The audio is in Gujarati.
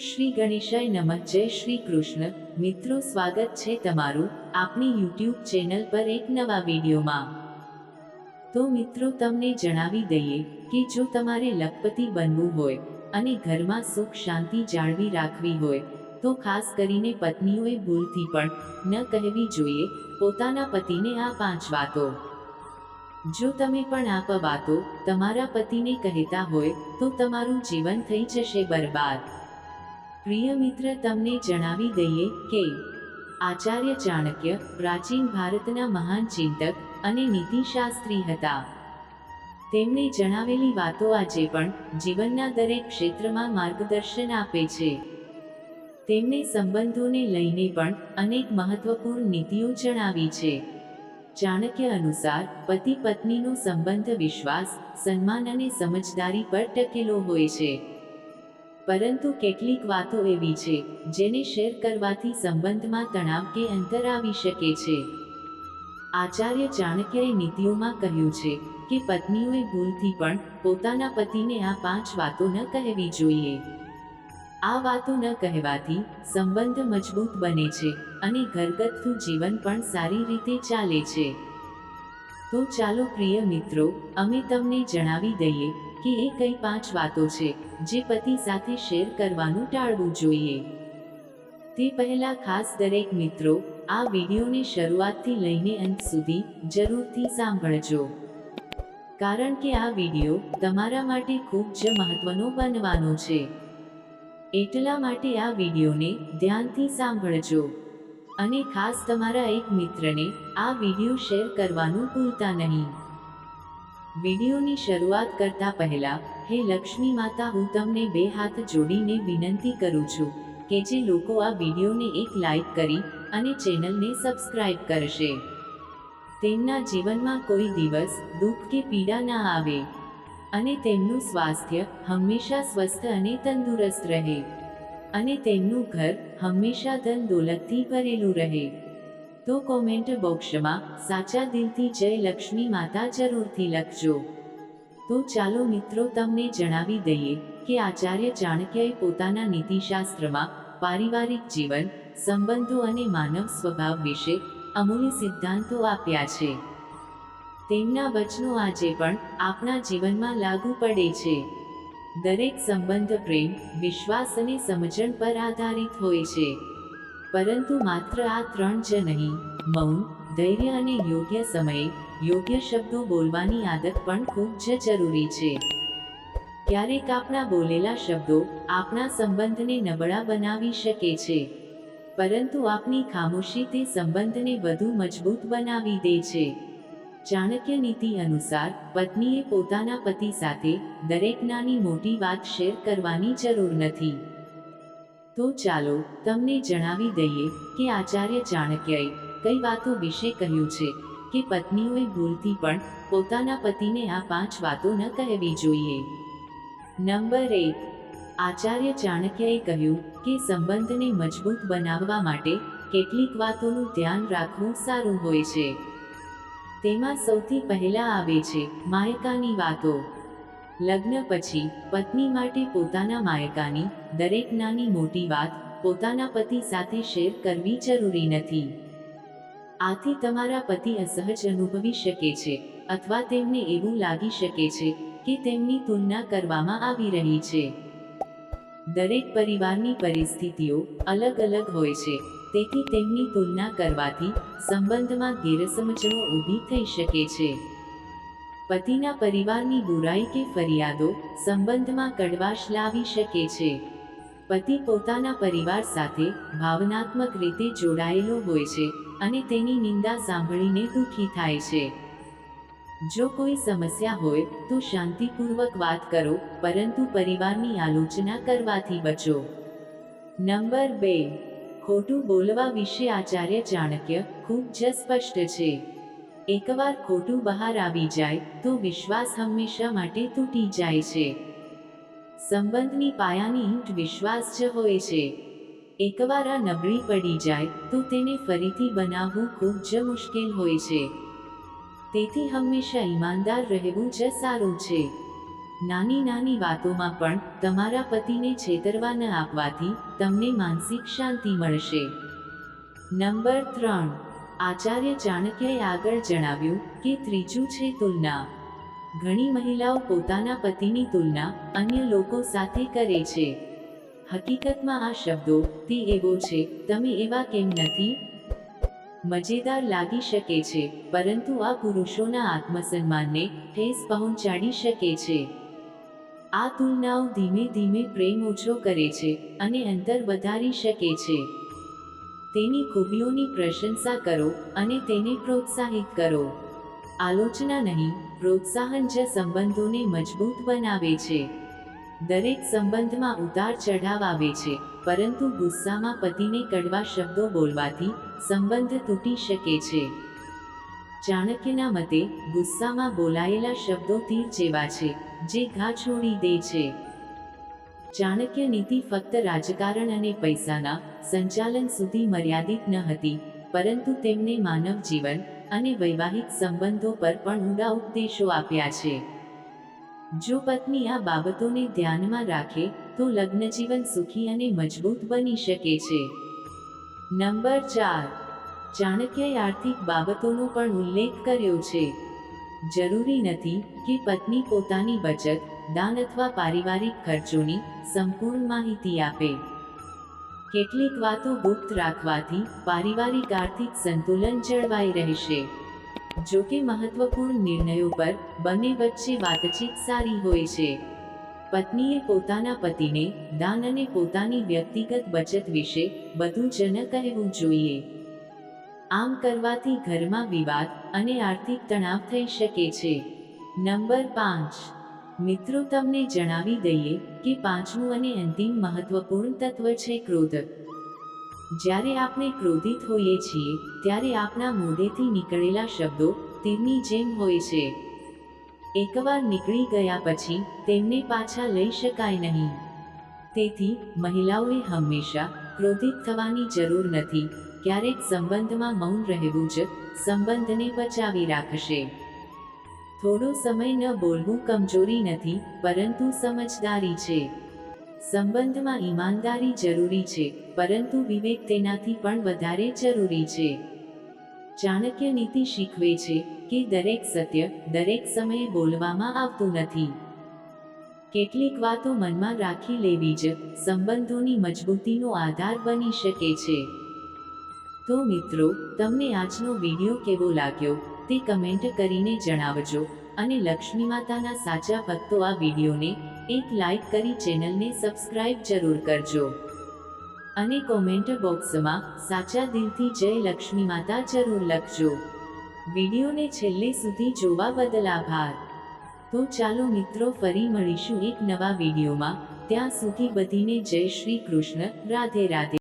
શ્રી ગણેશાય નમઃ. જય શ્રી કૃષ્ણ. મિત્રો, સ્વાગત છે તમારું આપણી યુટ્યુબ ચેનલ પર એક નવા વિડીયોમાં. તો મિત્રો, તમને જણાવી દઈએ કે જો તમારે લખપતિ બનવું હોય અને ઘરમાં સુખ શાંતિ જાળવી રાખવી હોય, તો ખાસ કરીને પત્નીઓએ ભૂલથી પણ ન કહેવી જોઈએ પોતાના પતિને આ પાંચ વાતો. જો તમે પણ આ વાતો તમારા પતિને કહેતા હોય, તો તમારું જીવન થઈ જશે બરબાદ. પ્રિય મિત્ર, તમને જણાવી દઈએ કે આચાર્ય ચાણક્ય, પ્રાચીન ભારતના મહાન ચિંતક અને નીતિશાસ્ત્રી હતા. તેમણે જણાવેલી વાતો આજે પણ જીવનના દરેક ક્ષેત્રમાં માર્ગદર્શન આપે છે. તેમણે સંબંધોને લઈને પણ અનેક મહત્વપૂર્ણ નીતિઓ જણાવી છે. ચાણક્ય અનુસાર પતિ પત્નીનો સંબંધ વિશ્વાસ, સન્માન અને સમજદારી પર ટકેલો હોય છે. પરંતુ કેટલીક વાતો એવી છે, જેને શેર કરવાથી સંબંધમાં તણાવ કે અંતર આવી શકે છે. આચાર્ય ચાણક્યએ નીતિઓમાં કહ્યું છે કે પત્નીઓએ ભૂલથી પણ પોતાના પતિને આ પાંચ વાતો ન કહેવી જોઈએ. આ વાતો ન કહેવાથી સંબંધ મજબૂત બને છે અને ઘરગથ્થુ જીવન પણ સારી રીતે ચાલે છે. તો ચાલો પ્રિય મિત્રો, અમે તમને જણાવી દઈએ કે એ કઈ પાંચ વાતો છે, જે પતિ સાથે શેર કરવાનું ટાળવું જોઈએ. તે પહેલા ખાસ દરેક મિત્રો, આ વિડીયોને શરૂઆતથી લઈને અંત સુધી જરૂરથી સાંભળજો. કારણ કે આ વીડિયો તમારા માટે ખૂબ જ મહત્વનો બનવાનો છે. એટલા માટે આ વિડીયોને ધ્યાનથી સાંભળજો. અને ખાસ તમારા એક મિત્રને આ વીડિયો શેર કરવાનું ભૂલતા નહીં. વિડીયોની શરૂઆત કરતા પહેલા, હે લક્ષ્મી માતા, હું તમને બે હાથ જોડીને વિનંતી કરું છું કે જે લોકો આ વિડીયોને એક લાઈક કરી અને ચેનલને સબસ્ક્રાઇબ કરશે. તેમના જીવનમાં કોઈ દિવસ દુઃખ કે પીડા ના આવે અને તેમનું સ્વાસ્થ્ય હંમેશા સ્વસ્થ અને તંદુરસ્ત રહે અને તેમનું ઘર હંમેશા ધન દોલતથી ભરેલું રહે. તો કોમેન્ટ બોક્સમાં, સાચા દિલથી જય લક્ષ્મી માતા જરૂરથી લખજો. તો ચાલો મિત્રો તમને જણાવી દઈએ કે આચાર્ય ચાણક્યએ પોતાના નીતિશાસ્ત્રમાં પારિવારિક જીવન, સંબંધો અને માનવ સ્વભાવ વિશે અમૂલ્ય સિદ્ધાંતો આપ્યા છે. તેમના વચનો આજે પણ આપણા જીવનમાં લાગુ પડે છે. દરેક સંબંધ પ્રેમ, વિશ્વાસ અને સમજણ પર આધારિત હોય છે. પરંતુ માત્ર આ ત્રણ જ નહીં. મૌન, ધૈર્ય અને યોગ્ય સમયે યોગ્ય શબ્દો બોલવાની આદત પણ ખૂબ જ જરૂરી છે. ક્યારેક આપણા બોલેલા શબ્દો આપણા સંબંધને નબળા બનાવી શકે છે. પરંતુ આપની ખામોશી તે સંબંધને વધુ મજબૂત બનાવી દે છે. ચાણક્ય નીતિ અનુસાર પત્નીએ પોતાના પતિ સાથે દરેક નાની મોટી વાત શેર કરવાની જરૂર નથી. તો ચાલો તમને જણાવી દઈએ કે આચાર્ય ચાણક્યએ કઈ વાતો વિશે કહ્યું છે કે પત્નીઓએ ભૂલથી પણ પોતાના પતિને આ પાંચ વાતો ન કહેવી જોઈએ. નંબર એક. આચાર્ય ચાણક્યએ કહ્યું કે સંબંધને મજબૂત બનાવવા માટે કેટલીક વાતોનું ધ્યાન રાખવું સારું હોય છે. તેમાં સૌથી પહેલા આવે છે માયકાની વાતો. લગ્ન પછી પત્ની માટે પોતાના માયકાની દરેક નાની મોટી વાત પોતાના પતિ સાથે શેર કરવી જરૂરી નથી. આથી તમારા પતિ અસહજ અનુભવી શકે છે અથવા તેમને એવું લાગી શકે છે કે તેમની તુલના કરવામાં આવી રહી છે. દરેક પરિવારની પરિસ્થિતિઓ અલગ અલગ હોય છે, તેથી તેમની તુલના કરવાથી સંબંધમાં ગેરસમજણો ઊભી થઈ શકે છે. પતિના પરિવારની બુરાઈ કે ફરિયાદો સંબંધમાં કડવાશ લાવી શકે છે. પતિ પોતાના પરિવાર સાથે ભાવનાત્મક રીતે જોડાયેલો હોય છે અને તેની નિંદા સાંભળીને દુઃખી થાય છે. જો કોઈ સમસ્યા હોય તો શાંતિપૂર્વક વાત કરો, પરંતુ પરિવારની આલોચના કરવાથી બચો. નંબર બે. ખોટું બોલવા વિશે આચાર્ય ચાણક્ય ખૂબ જ સ્પષ્ટ છે. એકવાર ખોટું બહાર આવી જાય, તો વિશ્વાસ હંમેશા માટે તૂટી જાય છે. સંબંધની પાયાની ઈંટ વિશ્વાસ જ હોય છે. એકવાર આ નબળી પડી જાય, તો તેને ફરીથી બનાવવું ખૂબ જ મુશ્કેલ હોય છે. તેથી હંમેશા ઈમાનદાર રહેવું જ સારું છે. નાની નાની વાતોમાં પણ તમારા પતિને છેતરવા ન આપવાથી તમને માનસિક શાંતિ મળશે. નંબર ત્રણ. આચાર્ય ચાણક્યએ આગળ જણાવ્યું કે ત્રીજું છે તુલના. ઘણી મહિલાઓ પોતાના પતિની તુલના અન્ય લોકો સાથે કરે છે. હકીકતમાં આ શબ્દો તે એવો છે, તમે એવા કેમ નથી? મજેદાર લાગી શકે છે, પરંતુ આ પુરુષોના આત્મસન્માનને ઠેસ પહોંચાડી શકે છે. આ તુલનાઓ ધીમે ધીમે પ્રેમ ઓછો કરે છે અને અંતર વધારી શકે છે. તેની ખૂબીઓની પ્રશંસા કરો અને તેને પ્રોત્સાહિત કરો. આલોચના નહીં, પ્રોત્સાહન જ સંબંધોને મજબૂત બનાવે છે. દરેક સંબંધમાં ઉતાર ચઢાવ આવે છે, પરંતુ ગુસ્સામાં પતિને કડવા શબ્દો બોલવાથી સંબંધ તૂટી શકે છે. ચાણક્યના મતે, ગુસ્સામાં બોલાયેલા શબ્દો તીર જેવા છે, જે ઘા છોડી દે છે. ચાણક્ય નીતિ ફક્ત રાજકારણ અને પૈસાના સંચાલન સુધી મર્યાદિત ન હતી, પરંતુ તેમને માનવ જીવન અને વૈવાહિક સંબંધો પર પણ ઊંડા ઉપદેશો આપ્યા છે. જો પત્ની આ બાબતોને ધ્યાનમાં રાખે, તો લગ્નજીવન સુખી અને મજબૂત બની શકે છે. નંબર ચાર. ચાણક્યએ આર્થિક બાબતોનો પણ ઉલ્લેખ કર્યો છે. જરૂરી નથી કે પત્ની પોતાની બચત દાન અથવા પારિવારિક ખર્ચોની સંપૂર્ણ માહિતી આપે. કેટલીક વાતો ગુપ્ત રાખવાથી પારિવારિક આર્થિક સંતુલન જળવાઈ રહેશે. જો કે મહત્વપૂર્ણ નિર્ણયો પર બંને વચ્ચે વાતચીત સારી હોય છે. પત્નીએ પોતાના પતિને દાન અને પોતાની વ્યક્તિગત બચત વિશે બધું જ ન કહેવું જોઈએ. આમ કરવાથી ઘરમાં વિવાદ અને આર્થિક તણાવ થઈ શકે છે. નંબર પાંચ. મિત્રો, તમને જણાવી દઈએ કે પાંચમું અને અંતિમ મહત્વપૂર્ણ તત્વ છે ક્રોધ. જ્યારે આપણે ક્રોધિત હોઈએ છીએ, ત્યારે આપણા મોઢેથી નીકળેલા શબ્દો તીરની જેમ હોય છે. એકવાર નીકળી ગયા પછી, તેમને પાછા લઈ શકાય નહીં. તેથી, મહિલાઓએ હંમેશા ક્રોધિત થવાની જરૂર નથી. ક્યારેક સંબંધમાં મૌન રહેવું જ સંબંધને બચાવી રાખશે. થોડો સમય ન બોલવું કમજોરી નથી, પરંતુ સમજદારી છે. સંબંધમાં ઈમાનદારી જરૂરી છે, પરંતુ વિવેક તેનાથી પણ વધારે જરૂરી છે. ચાણક્ય નીતિ શીખવે છે કે દરેક સત્ય, દરેક સમયે બોલવામાં આવતું નથી. કેટલીક વાતો મનમાં રાખી લેવી જ સંબંધોની મજબૂતીનો આધાર બની શકે છે. તો મિત્રો, તમને આજનો વીડિયો કેવો લાગ્યો? તે કમેન્ટ કરીને જણાવજો અને લક્ષ્મી માતાના સાચા ભક્તો આ વિડીયોને એક લાઈક કરી ચેનલને સબસ્ક્રાઇબ જરૂર કરજો. અને કોમેન્ટ બોક્સમાં સાચા દિલથી જય લક્ષ્મી માતા જરૂર લખજો. વિડીયોને છેલ્લે સુધી જોવા બદલ આભાર. તો ચાલો મિત્રો ફરી મળીશું એક નવા વિડીયોમાં. ત્યાં સુધી બધીને જય શ્રી કૃષ્ણ, રાધે રાધે.